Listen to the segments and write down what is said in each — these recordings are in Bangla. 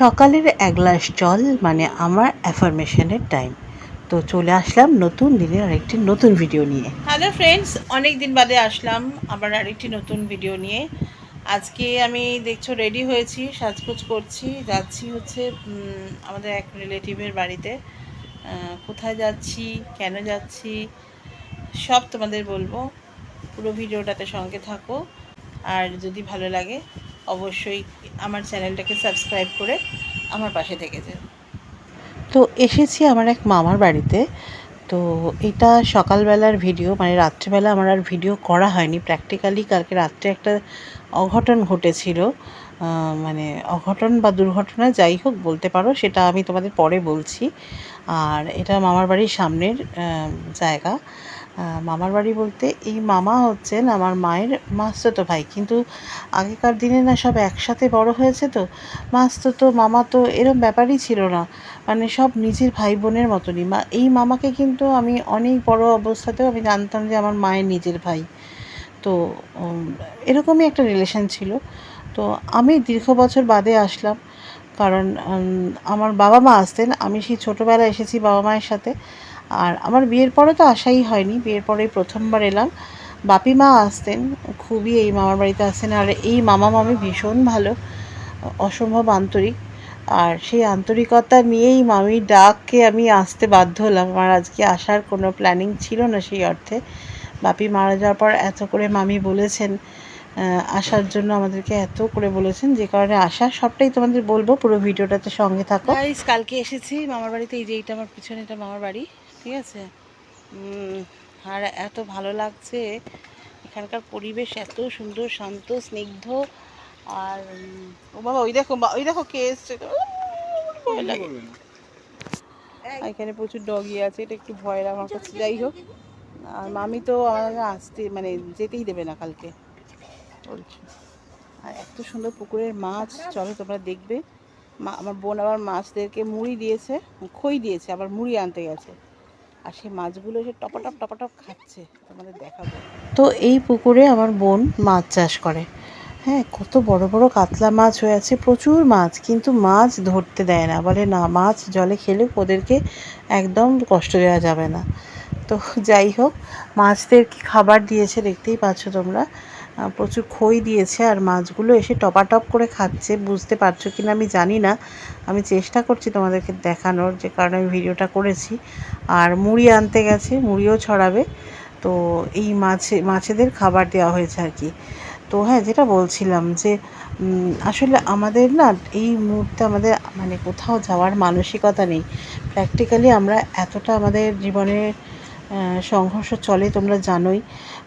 সকালের এক গ্লাস জল মানে আমার অ্যাফার্মেশনের টাইম তো চলে আসলাম নতুন দিনের আরেকটি নতুন ভিডিও নিয়ে। হ্যালো ফ্রেন্ডস অনেক দিন বাদে আসলাম আবার আরেকটি নতুন ভিডিও নিয়ে। আজকে আমি দেখছ রেডি হয়েছি, সাজগোজ করছি, যাচ্ছি হচ্ছে আমাদের এক রিলেটিভের বাড়িতে। কোথায় যাচ্ছি, কেন যাচ্ছি, সব তোমাদের বলব। পুরো ভিডিওটাতে সঙ্গে থাকো। আর যদি ভালো লাগে অবশ্যই আমার চ্যানেলটাকে সাবস্ক্রাইব করে আমার পাশে থেকে যেও তো এসেছি আমার এক মামার বাড়িতে। তো এটা সকালবেলার ভিডিও মানে রাত্রেবেলা আমার আর ভিডিও করা হয়নি। প্র্যাকটিক্যালি কালকে রাত্রে একটা অঘটন ঘটেছিল। মানে অঘটন বা দুর্ঘটনা যাই হোক বলতে পারো, সেটা আমি তোমাদের পরে বলছি। আর এটা মামার বাড়ির সামনের জায়গা। মামার বাড়ি বলতে এই মামা হচ্ছেন আমার মায়ের মাস্তুতো ভাই। কিন্তু আগেকার দিনে না সব একসাথে বড় হয়েছে তো, মাস্তুতো মামা তো এরম ব্যাপারই ছিল না। মানে সব নিজের ভাই বোনের মতনই। মা, এই মামাকে কিন্তু আমি অনেক বড় অবস্থাতেও আমি জানতাম যে আমার মায়ের নিজের ভাই। তো এরকমই একটা রিলেশন ছিল। তো আমি দীর্ঘ বছর বাদে আসলাম। কারণ আমার বাবা মা আসতেন। আমি সেই ছোটোবেলায় এসেছি বাবা মায়ের সাথে। আর আমার বিয়ের পরে তো আসাই হয়নি, বিয়ের পরেই প্রথমবার এলাম। বাপি মা আসতেন, খুবই এই মামার বাড়িতে আসতেন, আর এই মামা মামি ভীষণ ভালো, অসম্ভব আন্তরিক। আর সেই আন্তরিকতা নিয়েই মামির ডাককে আমি আসতে বাধ্য হলাম। আমার আজকে আসার কোনো প্ল্যানিং ছিল না সেই অর্থে। বাপি মারা যাওয়ার পর এত করে মামি বলেছেন আসার জন্য আমাদেরকে এত করে বলেছেন, যে কারণে আসা সবটাই তোমাদের বলব, পুরো ভিডিওটাতে সঙ্গে থাকো। কালকে এসেছি মামার বাড়িতে, এই যে এইটা আমার পিছনে, এটা মামার বাড়ি। ঠিক আছে? আর এত ভালো লাগছে। এখানকার পরিবেশ এত সুন্দর শান্ত স্নিগ্ধ। আর ও বাবা ওই দেখো ওই দেখো কে এসছে। এখানে প্রচুর ডগি আছে এটা একটু ভয়ের আমার কাছে। যাই হোক আর মামি তো আমাকে আসতে মানে যেতেই দেবে না কালকে। বলছে আর এত সুন্দর পুকুরের মাছ চলো তোমরা দেখবে। মা আমার বোন আবার মাছদেরকে মুড়ি দিয়েছে খই দিয়েছে আবার মুড়ি আনতে গেছে। আর সেই মাছগুলো সে টপাটপ টপাটপ খাচ্ছে। তোমাদের দেখাবো। তো এই পুকুরে আমার বোন মাছ চাষ করে। হ্যাঁ কত বড় বড় কাতলা মাছ হয়ে আছে, প্রচুর মাছ, কিন্তু মাছ ধরতে দেয় না। বলে, না, মাছ জলে খেলে ওদেরকে একদম কষ্ট দেওয়া যাবে না। তো যাই হোক মাছদের কি খাবার দিয়েছে, দেখতেই পাচ্ছ তোমরা। প্রচুর খই দিয়েছে আর মাছগুলো এসে টপাটপ করে খাচ্ছে। বুঝতে পারছ কিনা আমি জানি না। আমি চেষ্টা করছি তোমাদেরকে দেখানোর যে কারণে আমি ভিডিওটা করেছি। আর মুড়ি আনতে গেছে মুড়িও ছড়াবে। তো এই মাছে মাছেদের খাবার দেওয়া হয়েছে আর কি। তো হ্যাঁ যেটা বলছিলাম যে আসলে আমাদের না এই মুহূর্তে আমাদের মানে কোথাও যাওয়ার মানসিকতা নেই। প্র্যাকটিক্যালি আমরা এতটা আমাদের জীবনে আহ, সংঘর্ষ চলে, তোমরা জানোই।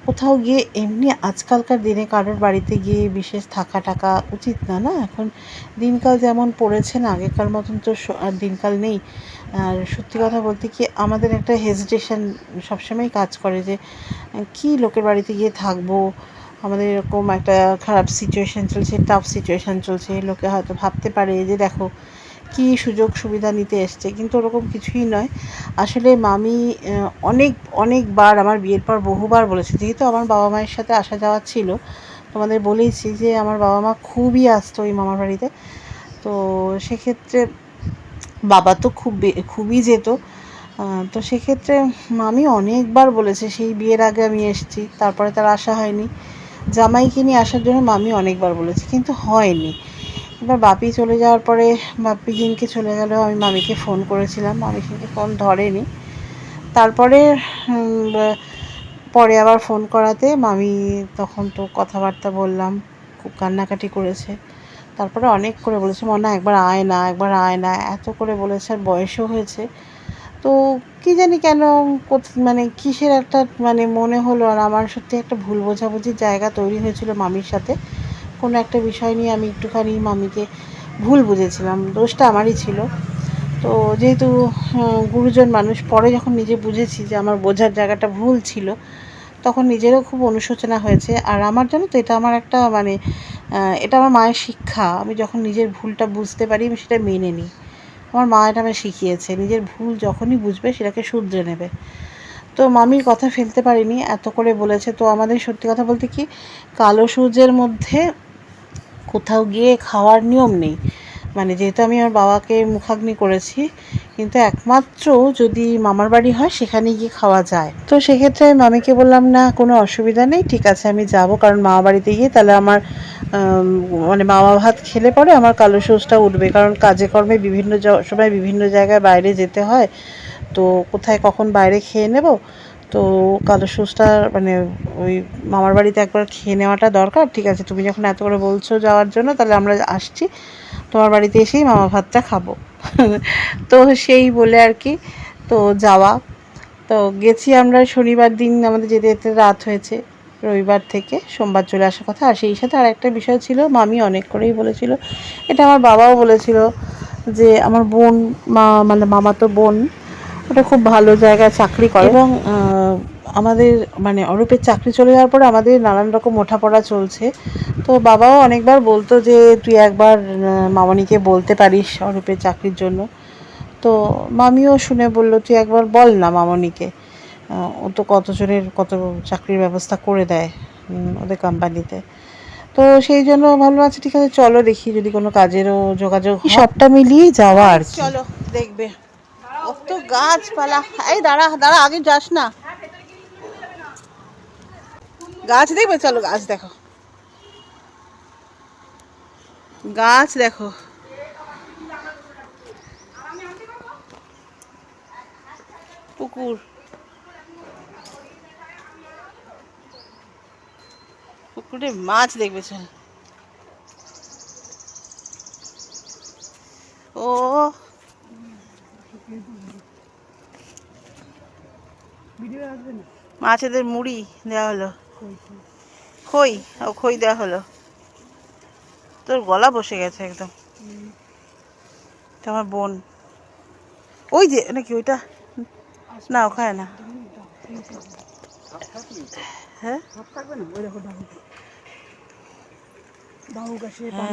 কোথাও গিয়ে এমনি আজকালকার দিনে কারোর বাড়িতে গিয়ে বিশেষ থাকা টাকা উচিত না না? এখন দিনকাল যেমন পড়েছে না, আগেকার মতন তো আর দিনকাল নেই। আর সত্যি কথা বলতে কি, আমাদের একটা হেজিটেশন সবসময় কাজ করে যে কি লোকের বাড়িতে গিয়ে থাকব? আমাদের এরকম একটা খারাপ সিচুয়েশান চলছে টাফ সিচুয়েশান চলছে। লোকে হয়তো ভাবতে পারে যে, দেখো কি সুযোগ সুবিধা নিতে এসছে, কিন্তু ওরকম কিছুই নয়। আসলে মামি অনেক, অনেকবার আমার বিয়ের পর বহুবার বলেছে, যেহেতু আমার বাবা মায়ের সাথে আসা যাওয়া ছিল, তোমাদের বলেইছি যে আমার বাবা মা খুবই আসতো ওই মামার বাড়িতে। তো সেক্ষেত্রে বাবা তো খুব খুবই যেত। তো সেক্ষেত্রে মামি অনেকবার বলেছে, সেই বিয়ের আগে আমি এসেছি, তারপরে তার আসা হয়নি। জামাইকে নিয়ে আসার জন্য মামি অনেকবার বলেছে, কিন্তু হয়নি। এবার বাপি চলে যাওয়ার পরে বাপি দিনকে চলে গেল। আমি মামিকে ফোন করেছিলাম। মামি কিন্তু ফোন ধরেনি। তারপরে পরে আবার ফোন করাতে মামি তখন তো কথাবার্তা বললাম, খুব কান্নাকাটি করেছে। তারপরে অনেক করে বলেছে, মনে, একবার আয় না, একবার আয় না। এত করে বলেছে, আর বয়সও হয়েছে। তো কি জানি কেন মানে কিসের একটা মানে মনে হলো, আর আমার সত্যি একটা ভুল বোঝাবুঝির জায়গা তৈরি হয়েছিল মামির সাথে। কোনো একটা বিষয় নিয়ে আমি একটুখানি মামিকে ভুল বুঝেছিলাম, দোষটা আমারই ছিল। তো যেহেতু গুরুজন মানুষ, পরে যখন নিজে বুঝেছি যে আমার বোঝার জায়গাটা ভুল ছিল, তখন নিজেরও খুব অনুশোচনা হয়েছে। আর আমার, জানো তো, এটা আমার একটা মানে এটা আমার মায়ের শিক্ষা। আমি যখন নিজের ভুলটা বুঝতে পারি, আমি সেটা মেনে নিই। আমার মা এটা আমায় শিখিয়েছে, নিজের ভুল যখনই বুঝবে, সেটাকে শুধরে নেবে। তো মামির কথা ফেলতে পারিনি, এত করে বলেছে। তো আমাদের সত্যি কথা বলতে কি, কালো সূর্যের মধ্যে কোথাও গিয়ে খাওয়ার নিয়ম নেই। মানে যেহেতু আমি আমার বাবাকে মুখাগ্নি করেছি, কিন্তু একমাত্র যদি মামার বাড়ি হয়, সেখানে গিয়ে খাওয়া যায়। তো সেক্ষেত্রে আমি মামিকে বললাম, না, কোনো অসুবিধা নেই, ঠিক আছে, আমি যাব। কারণ মামা বাড়িতে গিয়ে তাহলে আমার মানে মামা ভাত খেলে পরে আমার কালো সোসটা উঠবে। কারণ কাজে কর্মে বিভিন্ন সময় বিভিন্ন জায়গায় বাইরে যেতে হয়। তো কোথায় কখন বাইরে খেয়ে নেব? তো কালো সোসটা মানে ওই মামার বাড়িতে একবার খেয়ে নেওয়াটা দরকার, ঠিক আছে? তুমি যখন এত করে বলছো যাওয়ার জন্য, তাহলে আমরা আসছি। তোমার বাড়িতে এসেই মামা ভাতটা খাব। তো সেই বলে আর কি, তো যাওয়া। তো গেছি আমরা, শনিবার দিন আমাদের যেতে যেতে রাত হয়েছে, রবিবার থেকে সোমবার চলে আসার কথা। আর সেই সাথে আর একটা বিষয় ছিল, মামি অনেক করেই বলেছিল, এটা আমার বাবাও বলেছিল যে আমার বোন, মা মানে মামাতো বোন ওটা খুব ভালো জায়গায় চাকরি করে। এবং আমাদের মানে অরূপের চাকরি চলে যাওয়ার পরে আমাদের নানান রকম ওঠাপড়া চলছে। তো বাবাও অনেকবার বলতো যে তুই একবার মামনিকে বলতে পারিস অরূপের চাকরির জন্য। তো মামিও শুনে বলল তুই একবার বল না মামনিকে। ও তো কতজনের কত চাকরির ব্যবস্থা করে দেয় ওদের কোম্পানিতে তো সেই জন্য ভাবলাম আচ্ছা ঠিক আছে চলো দেখি যদি কোনো কাজেরও যোগাযোগ হয়। সবটা মিলিয়েই যাওয়া আর চলো দেখবে। কত গাছপালা। এই দাঁড়া দাঁড়া, আগে যাস না। গাছ দেখবে? চলো গাছ দেখো। গাছ দেখো। পুকুর। পুকুরে মাছ দেখবে, চল। ও মাছেদের মুড়ি দেওয়া হলো। খই ও খই দেওয়া হলো। তোর গলা বসে গেছে একদম। আমার বোন। ওই যে নাকি ওইটা? না ওখানে না। হ্যাঁ? হ্যাঁ।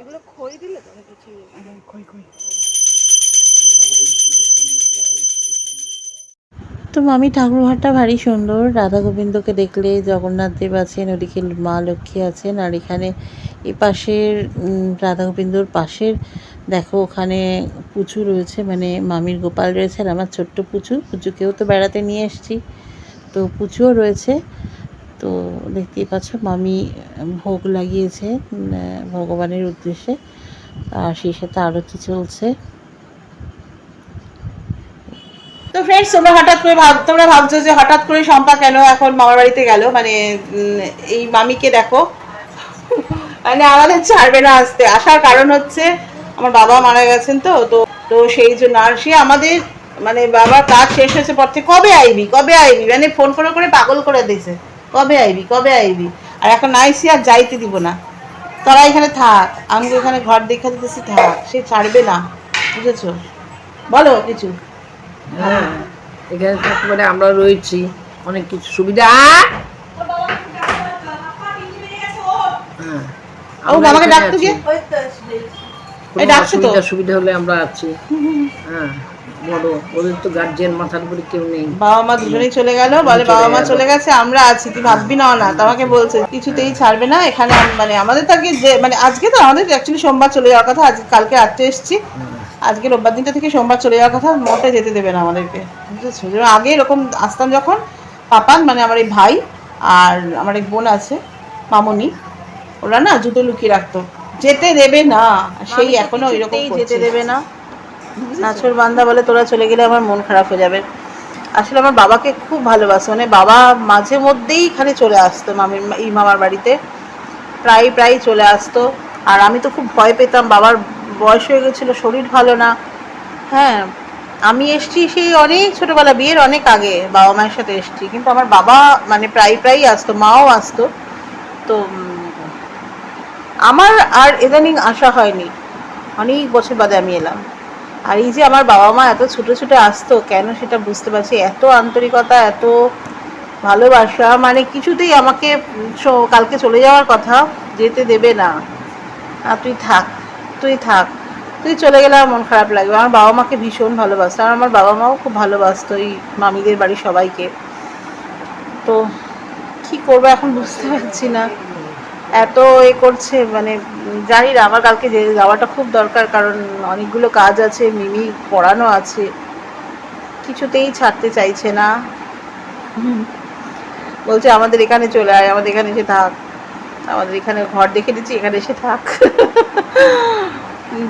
এগুলো খই দিলে তো কিছু তো মামি ঠাকুরঘরটা ভারী সুন্দর। রাধা গোবিন্দকে দেখলে জগন্নাথ দেব আছেন ওদিকে মা লক্ষ্মী আছেন আর এখানে এ পাশের রাধা গোবিন্দর পাশের দেখো ওখানে পুচু রয়েছে মানে মামির গোপাল রয়েছে আর আমার ছোট্ট পুচু। পুচুকেও তো বেড়াতে নিয়ে এসেছি। তো পুচুও রয়েছে। তো দেখতেই পাচ্ছ, মামি ভোগ লাগিয়েছে ভগবানের উদ্দেশ্যে। আর সেই সাথে আরতি চলছে? তো ফ্রেন্ডস তোমরা হঠাৎ করে ভাব, তোমরা ভাবছ যে হঠাৎ করে শম্পা কেন এখন মামার বাড়িতে গেল? মানে এই মামিকে দেখো। মানে আমাদের ছাড়বে না আসতে। আসার কারণ হচ্ছে, আমার বাবা মারা গেছেন তো তো তো সেই জন্য। আর সে আমাদের মানে বাবার কাজ শেষ হয়েছে পর থেকে। কবে আইবি? কবে আইবি? মানে ফোন করে করে পাগল করে দিয়েছে কবে আইবি কবে আইবি? আর এখন আইসি আর যাইতে দিব না। তোরা এখানে থাক আমি এখানে ঘর দেখে দিতেছি থাক। সে ছাড়বে না বুঝেছ? বলো কিছু। হ্যাঁ এখানে থাকতে পারে আমরা রয়েছি অনেক কিছু সুবিধা। হ্যাঁ, ও ডাকতো এই ডাকছে তো। সুবিধা হলে আমরা আছি। হ্যাঁ। বড় ওদের তো গার্জিয়ান মাথার উপরে কেউ নেই। বাবা মা দুজনেই চলে গেল বলে বাবা মা চলে গেছে আমরা আছি তুই ভাববি না না তোমাকে বলছে কিছুতেই ছাড়বে না এখানে মানে আমাদের তাকে যে মানে আজকে তো আমাদের অ্যাকচুয়ালি সোমবার চলে যাওয়ার কথা আজ কালকে রাত্রে এসেছি। আজকে রোববার দিনটা থেকে সোমবার চলে যাওয়ার কথা মোটে যেতে দেবে না আমাদেরকে। বুঝেছ? আগে এরকম আসতাম যখন পাপান মানে আমার এই ভাই আর আমার এক বোন আছে মামনি ওরা না জুতো লুকিয়ে রাখতো। যেতে দেবে না সেই এখনও এরকম যেতে দেবে না। নাচর বান্দা বলে তোরা চলে গেলে আমার মন খারাপ হয়ে যাবে। আসলে আমার বাবাকে খুব ভালোবাসে মানে বাবা মাঝে মধ্যেই খালি চলে আসতো মামির, এই মামার বাড়িতে। প্রায় প্রায় চলে আসতো। আর আমি তো খুব ভয় পেতাম, বাবার বয়স হয়ে গেছিল, শরীর ভালো না। হ্যাঁ আমি এসছি সেই অনেক ছোটবেলা, বিয়ের অনেক আগে বাবা মায়ের সাথে এসছি। কিন্তু আমার বাবা মানে প্রায়, প্রায়ই আসতো, মাও আসতো। তো আমার আর ইদানিং আসা হয়নি। অনেক বছর বাদে আমি এলাম। আর এই যে আমার বাবা মা এত ছুটে ছুটে আসতো, কেন সেটা বুঝতে পারছি এত আন্তরিকতা, এত ভালোবাসা মানে কিছুতেই আমাকে কালকে চলে যাওয়ার কথা যেতে দেবে না, তুই থাক তুই থাক। তুই চলে গেলে আমার মন খারাপ লাগবে। আমার বাবা মাকে ভীষণ ভালোবাসতো। আর আমার বাবা মাও খুব ভালোবাসতো এই মামিদের বাড়ির সবাইকে। তো কি করব এখন বুঝতে পারছি না। এত এ করছে মানে জানি না আমার কালকে যে যাওয়াটা খুব দরকার কারণ অনেকগুলো কাজ আছে মিমি পড়ানো আছে কিছুতেই ছাড়তে চাইছে না। বলছে আমাদের এখানে চলে আয় আমাদের এখানে এসে থাক আমাদের এখানে ঘর দেখে দিচ্ছি এখানে এসে থাক।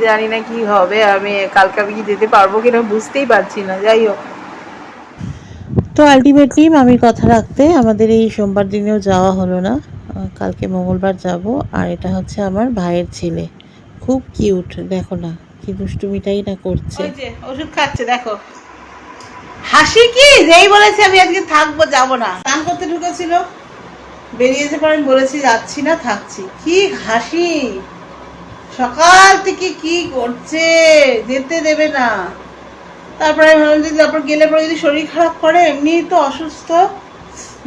জানি না কি হবে আমি কালকে আমি কি যেতে পারব কিনা বুঝতেই পারছি না যাই হোক। তো আলটিমেটলি মামির কথা রাখতে আমাদের এই সোমবার দিনেও যাওয়া হলো না। কালকে মঙ্গলবার যাব আর এটা হচ্ছে আমার ভাইয়ের ছেলে। খুব কিউট, দেখো না, কি দুষ্টুমিটাই না করছে। যে, ওষুধ খাচ্ছে, দেখো। হাসি কি? যেই বলেছে, আমি আজকে থাকব, যাব না। স্নান করতে ঢুকেছিল, বেরিয়েছে পরে আমি বলেছি, যাচ্ছি না, থাকছি। কি হাসি? সকাল থেকে কি করছে? যেতে দেবে না। তারপরে আমি ভাবলাম যে তারপর গেলে পরে যদি শরীর খারাপ করে এমনি তো অসুস্থ।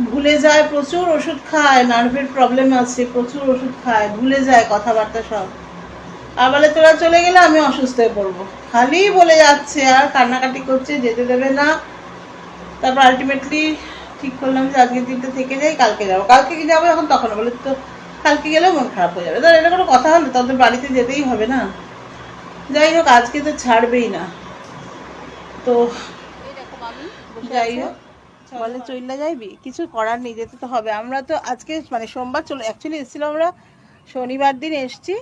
ভুলে যায় প্রচুর ওষুধ খায় নার্ভের প্রবলেম আছে প্রচুর ওষুধ খায় ভুলে যায় কথাবার্তা সব। আর বলে তোরা চলে গেলে আমি অসুস্থ হয়ে পড়ব। খালি বলে যাচ্ছে আর কান্নাকাটি করছে যেতে দেবে না। তারপর আলটিমেটলি ঠিক করলাম যে আজকের দিনটা থেকে যাই কালকে যাব। কালকে কি যাব এখন তখন বলে তো কালকে গেলেও মন খারাপ হয়ে যাবে। ধর এটা কোনো কথা হলো তোদের বাড়িতে যেতেই হবে না। যাই হোক আজকে তো ছাড়বেই না। তো যাই হোক। বলে চইলা যাইবি? কিছু করার নেই যেতে তো হবে। আমরা তো আজকে মানে সোমবার চলে অ্যাকচুয়ালি এসেছিলাম আমরা শনিবার দিন এসছি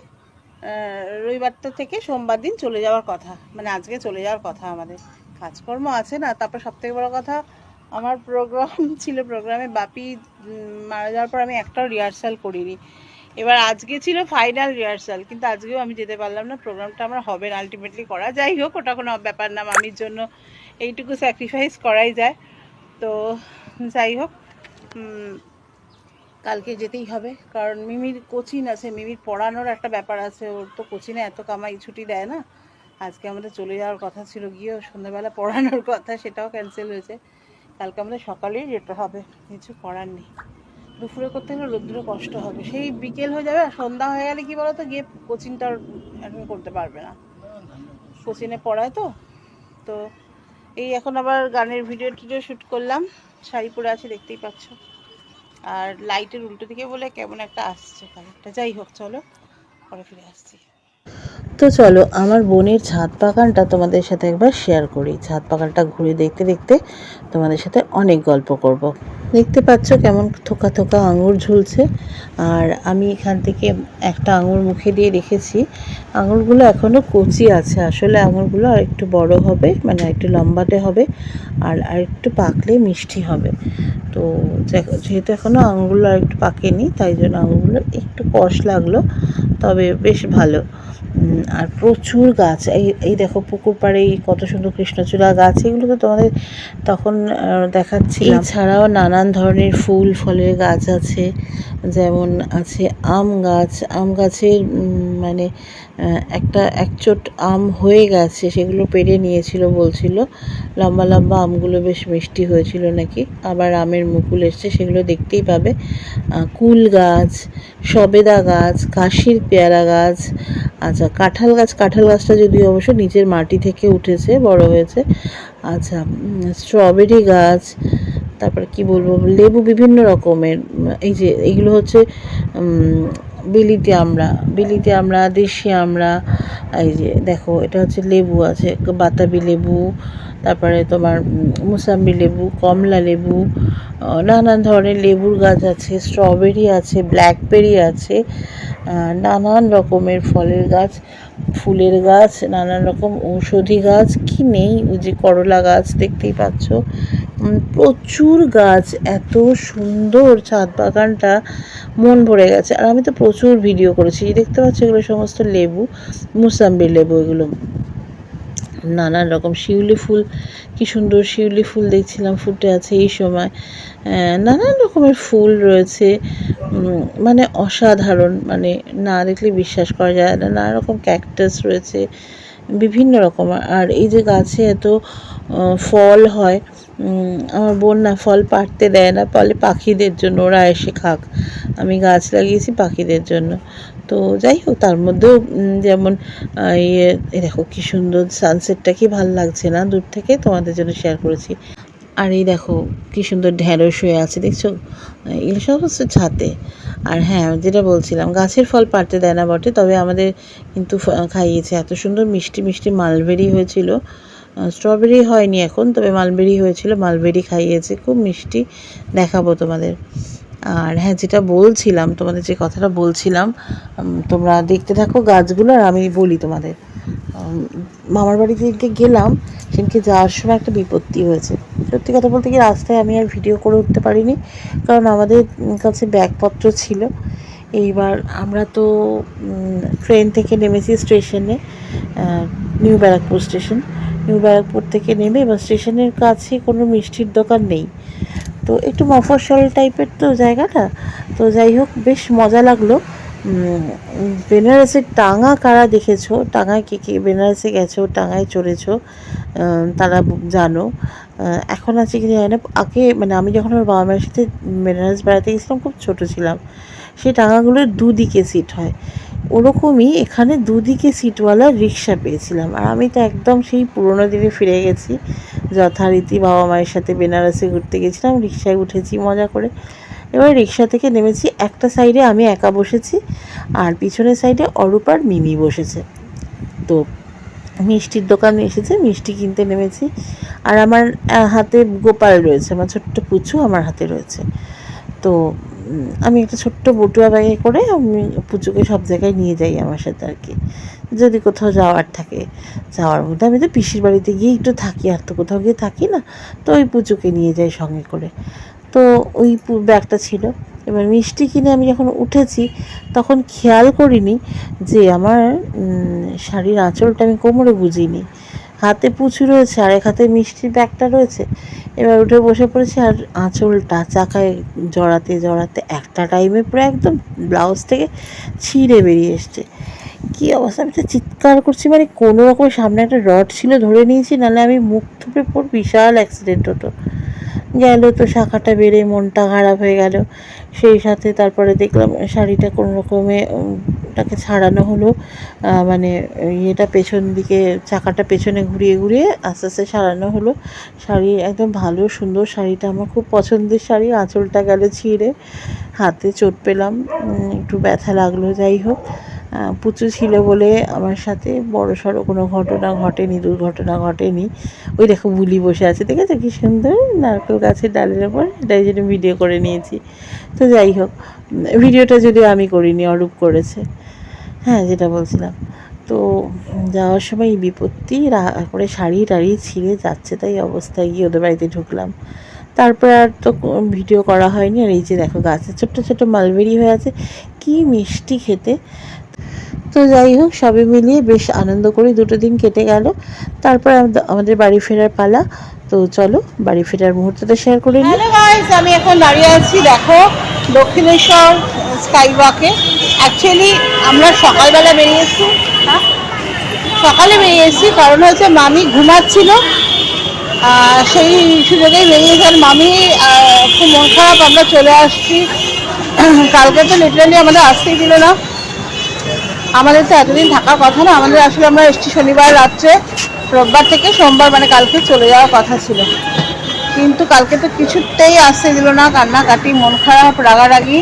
রবিবারটা থেকে সোমবার দিন চলে যাওয়ার কথা। মানে আজকে চলে যাওয়ার কথা আমাদের। কাজকর্ম আছে না তারপর সব থেকে বড় কথা আমার প্রোগ্রাম ছিল প্রোগ্রামে বাপি মারা যাওয়ার পর আমি একটাও রিহার্সাল করিনি। এবার আজকে ছিল ফাইনাল রিহার্সাল কিন্তু আজকেও আমি যেতে পারলাম না। প্রোগ্রামটা আমার হবে না আলটিমেটলি করা। যাই হোক ওটা কোনো ব্যাপার না মামির জন্য এইটুকু স্যাক্রিফাইস করাই যায়। তো যাই হোক কালকে যেতেই হবে। কারণ মিমির কোচিং আছে, মিমির পড়ানোর একটা ব্যাপার আছে। ওর তো কোচিনে এত কামাই, ছুটি দেয় না। আজকে আমাদের চলে যাওয়ার কথা ছিল, গিয়েও সন্ধ্যাবেলা পড়ানোর কথা, সেটাও ক্যান্সেল হয়েছে। কালকে আমাদের সকালেই যেতে হবে, কিছু করার নেই। দুপুরে করতে গেলে রোদ্দুরে কষ্ট হবে। সেই বিকেল হয়ে যাবে আর সন্ধ্যা হয়ে গেলে কি বলো তো গিয়ে কোচিংটা অ্যাটেন্ড করতে পারবে না। কোচিনে পড়ায় তো তো এই এখন আবার গানের ভিডিও টিডিও শ্যুট করলাম। শাড়ি পরে আছে, দেখতেই পাচ্ছ। আর লাইটের উল্টো দিকে বলে কেমন একটা আসছে কালারটা। যাই হোক, চলো, পরে ফিরে আসছি। তো চলো, আমার বোনের ছাদ বাগানটা তোমাদের সাথে একবার শেয়ার করি। ছাদ বাগানটা ঘুরে দেখতে দেখতে তোমাদের সাথে অনেক গল্প করব। দেখতে পাচ্ছ কেমন থোকা থোকা আঙুর ঝুলছে। আর আমি এখান থেকে একটা আঙুর মুখে দিয়ে রেখেছি। আঙুরগুলো এখনও কচি আছে। আসলে আঙুরগুলো আর একটু বড় হবে মানে একটু লম্বাটে হবে, আর আর একটু পাকলে মিষ্টি হবে। তো যেহেতু এখনও আঙুরগুলো আর একটু পাকেনি, তাই জন্য আঙুরগুলো একটু কষ লাগল, তবে বেশ ভালো। আর প্রচুর গাছ। এই এই দেখো পুকুর পাড়ে এই কত সুন্দর কৃষ্ণচূড়া গাছ, এগুলো তো তোমাদের তখন দেখাচ্ছি এছাড়াও নানান ধরনের ফুল, ফলের গাছ আছে। যেমন আছে আম গাছ। আম গাছের মানে একটা একচোট আম হয়ে গেছে, সেগুলো পেরে নিয়েছিল, বলছিল। লম্বা লম্বা আমগুলো বেশ মিষ্টি হয়েছিল নাকি। আবার আমের মুকুল এসছে, সেগুলো দেখতেই পাবে। কুল গাছ, সবেদা গাছ, কাশির পেয়ারা গাছ আচ্ছা কাঁঠাল গাছ। কাঁঠাল গাছটা যদিও অবশ্য নিচের মাটি থেকে উঠেছে, বড় হয়েছে। আচ্ছা স্ট্রবেরি গাছ তারপর কি বলব, লেবু বিভিন্ন রকমের, এই যে এগুলো হচ্ছে বিলিতি আমড়া বিলিতি আমড়া দেশি আমরা, এই যে দেখো, এটা হচ্ছে লেবু আছে, বাতাবি লেবু তারপরে তোমার মুসাম্বি লেবু, কমলা লেবু নানান ধরনের লেবুর গাছ আছে, স্ট্রবেরি আছে, ব্ল্যাকবেরি আছে নানান রকমের ফলের গাছ, ফুলের গাছ, নানান রকম ঔষধি গাছ, কি নেই ওই যে করলা গাছ দেখতেই পাচ্ছ। প্রচুর গাছ, এত সুন্দর ছাদ বাগানটা, মন ভরে গেছে। আর আমি তো প্রচুর ভিডিও করেছি, দেখতে পাচ্ছ এগুলো সমস্ত লেবু, মুসাম্বি লেবু, এগুলো নানান রকম শিউলি ফুল, কি সুন্দর শিউলি ফুল দেখছিলাম ফুটে আছে এই সময়। নানান রকমের ফুল রয়েছে মানে অসাধারণ মানে না দেখলে বিশ্বাস করা যায় না। নানা রকম ক্যাকটাস রয়েছে, বিভিন্ন রকম। আর এই যে গাছে এত ফল হয় আমার বোন না ফল পাড়তে দেয় না, ফলে পাখিদের জন্য ওরা এসে খাক। আমি গাছ লাগিয়েছি পাখিদের জন্য। তো যাই হোক, তার মধ্যেও যেমন ইয়ে দেখো কি সুন্দর সানসেটটা কি ভালো লাগছে না? দূর থেকে তোমাদের জন্য শেয়ার করেছি। আর এই দেখো কি সুন্দর ঢেঁড়স হয়ে আছে, দেখছ? এগুলো সব হচ্ছে ছাতে। আর হ্যাঁ যেটা বলছিলাম, গাছের ফল পাড়তে দেয় না বটে, তবে আমাদের কিন্তু খাইয়েছে। এত সুন্দর মিষ্টি মিষ্টি মালবেরি হয়েছিল। স্ট্রবেরি হয়নি এখন, তবে মালবেরি হয়েছিল মালবেরি খাইয়েছে। খুব মিষ্টি দেখাবো তোমাদের। আর হ্যাঁ যেটা বলছিলাম, তোমাদের যে কথাটা বলছিলাম তোমরা দেখতে থাকো গাছগুলো আর আমি বলি তোমাদের। মামার বাড়ি যেদিনকে গেলাম, সেদিনকে যাওয়ার সময় একটা বিপত্তি হয়েছে। সত্যি কথা বলতে কি, রাস্তায় আমি আর ভিডিও করে উঠতে পারিনি, কারণ আমাদের কাছে ব্যাগপত্র ছিল। এইবার আমরা তো ট্রেন থেকে নেমেছি স্টেশনে New Barrackpore station. New Barrackpore থেকে নেমে এবার স্টেশনের কাছে কোনো মিষ্টির দোকান নেই। তো একটু মফস্বল টাইপের তো জায়গাটা তো যাই হোক, বেশ মজা লাগল। বেনারসের টাঙা কারা দেখেছ? টাঙায় কে কে? বেনারসে গেছো টাঙায় চড়েছো? তারা জানো। এখন আছে কি জানি না। আগে মানে আমি যখন আমার বাবা মায়ের সাথে বেনারস বেড়াতে গেছিলাম, খুব ছোট ছিলাম, সেই টাঙাগুলোর দুদিকে সিট হয়। ওরকমই এখানে দুদিকে সিটওয়ালা রিক্সা পেয়েছিলাম। আর আমি তো একদম সেই পুরোনো দিনে ফিরে গেছি, যথারীতি বাবা মায়ের সাথে বেনারসে ঘুরতে গেছিলাম, রিক্সায় উঠেছি মজা করে। এবার রিক্সা থেকে নেমেছি, একটা সাইডে আমি একা বসেছি আর পিছনের সাইডে অরূপার মিমি বসেছে। তো মিষ্টির দোকানে এসেছে, মিষ্টি কিনতে নেমেছি। আর আমার হাতে গোপাল রয়েছে, আমার ছোট্ট পুচু আমার হাতে রয়েছে। তো আমি একটা ছোট্ট বটুয়া ব্যাগে করে আমি পুচুকে সব জায়গায় নিয়ে যাই আমার সাথে আর কি। যদি কোথাও যাওয়ার থাকে, যাওয়ার মধ্যে আমি তো পিসির বাড়িতে গিয়ে একটু থাকি, আর তো কোথাও গিয়ে থাকি না, তো ওই পুচুকে নিয়ে যাই সঙ্গে করে। তো ওই ব্যাগটা ছিল। এবার মিষ্টি কিনে আমি যখন উঠেছি, তখন খেয়াল করিনি যে আমার শাড়ির আঁচলটা আমি কোমরে বুঝিনি। হাতে পুচু রয়েছে আর এক হাতে মিষ্টির ব্যাগটা রয়েছে। এবার উঠে বসে পড়েছি আর আঁচলটা চাকায় জড়াতে জড়াতে একটা টাইমে পুরো একদম ব্লাউজ থেকে ছিঁড়ে বেরিয়ে এসছে। কী অবস্থা? আমি তো চিৎকার করছি মানে কোনো রকম সামনে একটা রড ছিল, ধরে নিয়েছি, নাহলে আমি মুখ থুপে পর বিশাল অ্যাক্সিডেন্ট হতো। গেল তো শাখাটা বেড়ে, মনটা খারাপ হয়ে গেল। সেই সাথে তারপরে দেখলাম শাড়িটা কোনো রকমে ওটাকে ছাড়ানো হলো। মানে ইয়েটা পেছন দিকে, চাকাটা পেছনে ঘুরিয়ে ঘুরিয়ে আস্তে আস্তে সারানো হলো। শাড়ি একদম ভালো, সুন্দর শাড়িটা। আমার খুব পছন্দের শাড়ি, আঁচলটা গেল ছিঁড়ে। হাতে চোট পেলাম একটু ব্যথা লাগল, যাই হোক। পুচু ছিল বলে আমার সাথে বড় সড়ো কোনো ঘটনা ঘটেনি, দুর্ঘটনা ঘটেনি। ওই দেখো বুলি বসে আছে, দেখেছ কি সুন্দর? নারকেল গাছের ডালের ওপর, এটাই জন্য ভিডিও করে নিয়েছি। তো যাই হোক, ভিডিওটা যদিও আমি করিনি, অরূপ করেছে। হ্যাঁ যেটা বলছিলাম। তো যাওয়ার সময় এই বিপত্তি করে শাড়ি টাড়ি ছিঁড়ে যাচ্ছে তাই অবস্থায় গিয়ে ওদের বাড়িতে ঢুকলাম। তারপর আর তো ভিডিও করা হয়নি। আর এই যে দেখো গাছে ছোট্ট ছোট্ট মালবেরি হয়ে আছে। কি মিষ্টি খেতে। তো যাই হোক সবে মিলিয়ে বেশ আনন্দ করে দুটো দিন কেটে গেল। তারপর আমাদের- বাড়ি ফেরার পালা। তো চলো, বাড়ি ফেরার মুহূর্তটা শেয়ার করে নিই। আমি এখন দাঁড়িয়ে আছি, দেখো, দক্ষিণেশ্বর স্কাই ওয়াকে অ্যাকচুয়ালি আমরা সকালবেলা বেরিয়েছি হ্যাঁ? সকালে বেরিয়েছি কারণ হচ্ছে মামি ঘুমাচ্ছিল। সেই সুযোগেই বেরিয়েছি আর মামি খুব মন খারাপ, আমরা চলে আসছি। কালকে তো লিটারালি আমাদের আসতেই দিল না। আমাদের তো এতদিন থাকার কথা না আমাদের আসলে আমরা এসছি শনিবার রাত্রে রোববার থেকে সোমবার মানে কালকে চলে যাওয়ার কথা ছিল। কিন্তু কালকে তো কিছুতেই আসতে দিল না কান্নাকাটি মন খারাপ রাগারাগি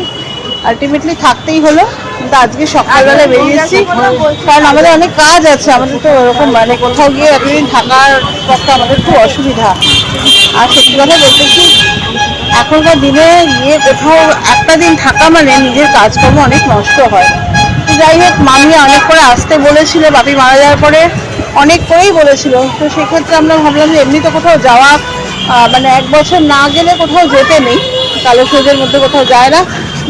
আলটিমেটলি থাকতেই হলো। কিন্তু আজকে সকালবেলা বেরিয়েছি কারণ আমাদের অনেক কাজ আছে আমাদের তো ওরকম মানে কোথাও গিয়ে এতদিন থাকার পক্ষে আমাদের খুব অসুবিধা। আর সত্যি কথা বলতে কি এখনকার দিনে গিয়ে কোথাও একটা দিন থাকা মানে নিজের কাজকর্ম অনেক নষ্ট হয়। যাই হোক, মামি অনেক করে আসতে বলেছিল, বাপি মারা যাওয়ার পরে অনেক করেই বলেছিল। তো সেক্ষেত্রে আমরা ভাবলাম যে এমনি তো কোথাও যাওয়া মানে এক বছর না গেলে কোথাও যেতে নেই। কালো সূর্যের মধ্যে কোথাও যায় না।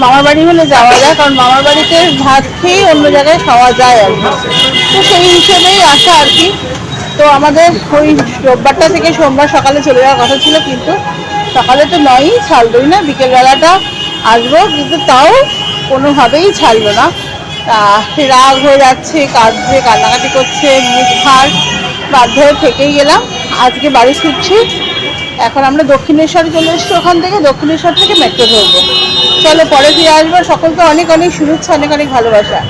মামার বাড়ি হলে যাওয়া যায়, কারণ মামার বাড়িতে ভাত খেয়েই অন্য জায়গায় খাওয়া যায় আর তো সেই হিসেবেই আসা আর কি। তো আমাদের ওই রোববারটা থেকে সোমবার সকালে চলে যাওয়ার কথা ছিল, কিন্তু সকালে তো নয়ই, ছাড়লোই না। বিকেলবেলাটা আসব, কিন্তু তাও কোনোভাবেই ছাড়লো না। রাগ হয়ে যাচ্ছে, কাঁদছে, কান্নাকাটি করছে, মুখ ভার বাধ্য হয়ে থেকেই গেলাম। আজকে বাড়ি ফিরছি। এখন আমরা দক্ষিণেশ্বর চলে এসেছি। ওখান থেকে দক্ষিণেশ্বর থেকে মেট্রো ধরবো। চলো, পরে ফিরে আসব। সকলকে অনেক অনেক শুভেচ্ছা, অনেক অনেক ভালোবাসা।